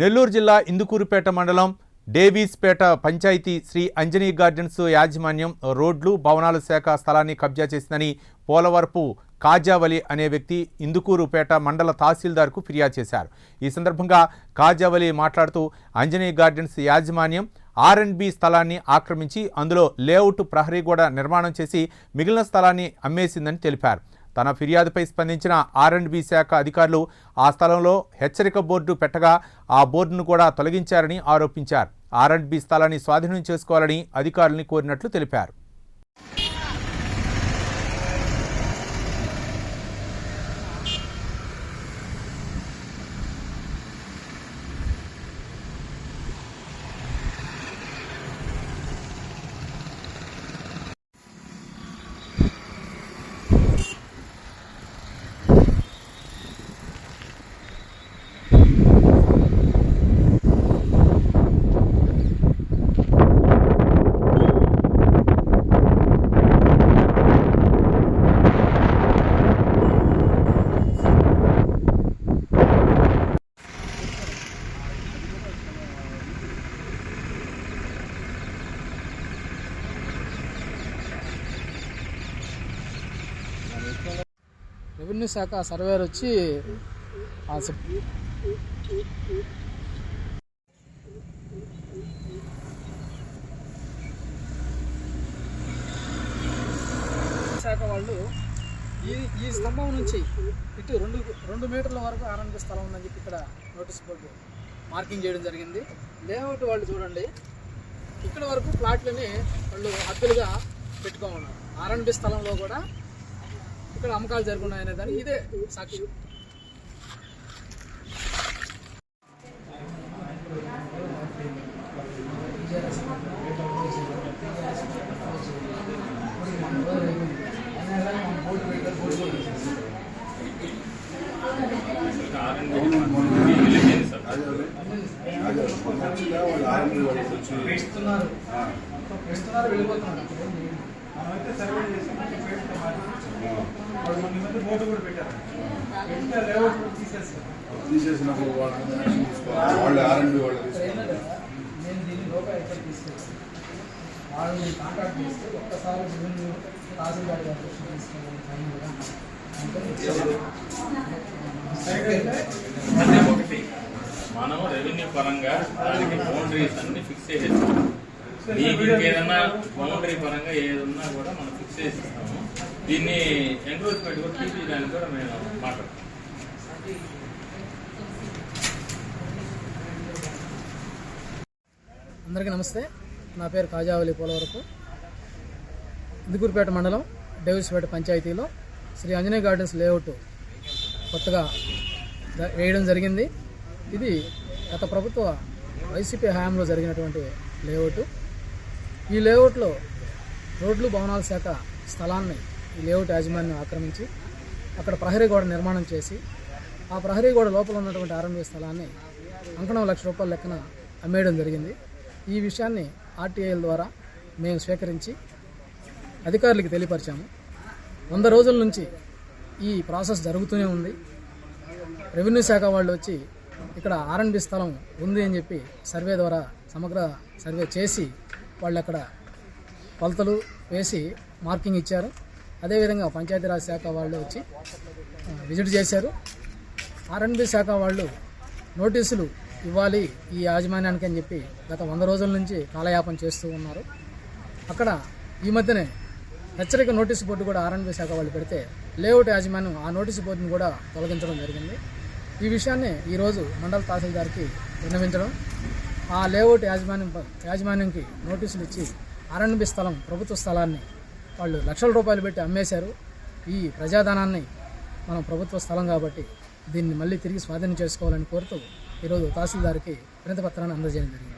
నెల్లూరు జిల్లా ఇందుకూరుపేట మండలం డేవీస్పేట పంచాయతీ శ్రీ అంజనీ గార్డెన్స్ యాజమాన్యం రోడ్లు భవనాల శాఖ స్థలాన్ని కబ్జా చేసిందని పోలవరపు కాజావలి అనే వ్యక్తి ఇందుకూరుపేట మండల తహసీల్దార్కు ఫిర్యాదు చేశారు. ఈ సందర్భంగా కాజావలి మాట్లాడుతూ అంజనీ గార్డెన్స్ యాజమాన్యం ఆర్ అండ్ బి స్థలాన్ని ఆక్రమించి అందులో లేఅవుట్ ప్రహరీ గోడ నిర్మాణం చేసి మిగిలిన స్థలాన్ని అమ్మేసిందని తెలిపారు. తన ఫిర్యాదుపై స్పందించిన ఆర్ అండ్ బి శాఖ అధికారులు ఆ స్థలంలో హెచ్చరిక బోర్డు పెట్టగా ఆ బోర్డును కూడా తొలగించారని ఆరోపించారు. ఆర్ అండ్ బి స్థలాన్ని స్వాధీనం చేసుకోవాలని అధికారుల్ని కోరినట్లు తెలిపారు. రెవెన్యూ శాఖ సర్వేర్ వచ్చి శాఖ వాళ్ళు ఈ ఈ స్తంభం నుంచి ఇటు రెండు రెండు మీటర్ల వరకు ఆనంద స్థలం ఉందని చెప్పి ఇక్కడ నోటీస్ బోర్డు మార్కింగ్ చేయడం జరిగింది. లేఅవుట్ వాళ్ళు చూడండి ఇక్కడ వరకు ప్లాట్లని వాళ్ళు హద్దులుగా పెట్టుకోమన్నారు. ఆర్ఎండ్బి స్థలంలో కూడా ఇక్కడ అమ్మకాలు జరుగుతున్నాయనే దానికి ఇదే సాక్షి. వెళ్ళిపోతున్నారు. మనమైతే సర్వే చేసి మళ్ళీ పేరుతో మార్చి వాళ్ళు మన మధ్య బోర్డు కూడా పెట్టారు. పెడితే లేఅవుట్ కూడా తీసేస్తారు తీసేసినప్పుడు వాళ్ళని యాక్షన్ తీసుకోవాలి. వాళ్ళు ఆర్ఎండ్బి వాళ్ళు తీసుకోవాలి. నేను దీన్ని లోపల ఎక్కడ తీసుకొచ్చి వాళ్ళని కాంటాక్ట్ చేస్తే ఒక్కసారి రెవెన్యూ తహసీల్దార్ గారి టైం కూడా మనం రెవెన్యూ పరంగా దానికి బౌండరీస్ అన్ని ఫిక్స్ చేసేస్తాం మీకు ఇంకేదన్నా బౌండరీ పరంగా ఏదన్నా కూడా మనం ఫిక్స్ చేసి ఇస్తాము దీన్ని ఎంక్రోచ్మెంట్ కూడా తీపించడానికి కూడా మేము మాట్లాడతాం. అందరికీ నమస్తే. నా పేరు కాజావలి పోలవరపు. ఇందుకూరుపేట మండలం డేవిస్పేట పంచాయతీలో శ్రీ ఆంజనేయ గార్డెన్స్ లేఅవుట్ కొత్తగా వేయడం జరిగింది. ఇది గత ప్రభుత్వ వైసీపీ హయాంలో జరిగినటువంటి లేఅవుట్. ఈ లేఅవుట్లో రోడ్లు భవనాల శాఖ స్థలాన్ని ఈ లేఅవుట్ యాజమాన్యం ఆక్రమించి అక్కడ ప్రహరీ గోడ నిర్మాణం చేసి ఆ ప్రహరీ గోడ లోపల ఉన్నటువంటి ఆర్ఎంబీ స్థలాన్ని అంకణం లక్ష రూపాయల లెక్కన అమ్మేయడం జరిగింది. ఈ విషయాన్ని ఆర్టీఐల ద్వారా మేము స్వీకరించి అధికారులకు తెలియపరిచాము. వంద రోజుల నుంచి ఈ ప్రాసెస్ జరుగుతూనే ఉంది. రెవెన్యూ శాఖ వాళ్ళు వచ్చి ఇక్కడ ఆర్ఎండ్బి స్థలం ఉంది అని చెప్పి సర్వే ద్వారా సమగ్ర సర్వే చేసి వాళ్ళు అక్కడ కొలతలు వేసి మార్కింగ్ ఇచ్చారు. అదేవిధంగా పంచాయతీరాజ్ శాఖ వాళ్ళు వచ్చి విజిట్ చేశారు. ఆర్ఎన్బి శాఖ వాళ్ళు నోటీసులు ఇవ్వాలి ఈ యాజమాన్యానికి అని చెప్పి గత వంద రోజుల నుంచి కాలయాపన చేస్తూ ఉన్నారు. అక్కడ ఈ మధ్యనే హెచ్చరిక నోటీసు బోర్డు కూడా ఆర్ఎన్బి శాఖ వాళ్ళు పెడితే లేఅవుట్ యాజమాన్యం ఆ నోటీసు బోర్డును కూడా తొలగించడం జరిగింది. ఈ విషయాన్ని ఈరోజు మండల తహసీల్దార్కి విన్నవించడం ఆ లేఅవుట్ యాజమాన్యం యాజమాన్యంకి నోటీసులు ఇచ్చి ఆర్ఎన్బి స్థలం ప్రభుత్వ స్థలాన్ని వాళ్ళు లక్షల రూపాయలు పెట్టి అమ్మేశారు. ఈ ప్రజాధనాన్ని మనం ప్రభుత్వ స్థలం కాబట్టి దీన్ని మళ్ళీ తిరిగి స్వాధీనం చేసుకోవాలని కోరుతూ ఈరోజు తహసీల్దార్కి వినతిపత్రాన్ని అందజేయడం జరిగింది.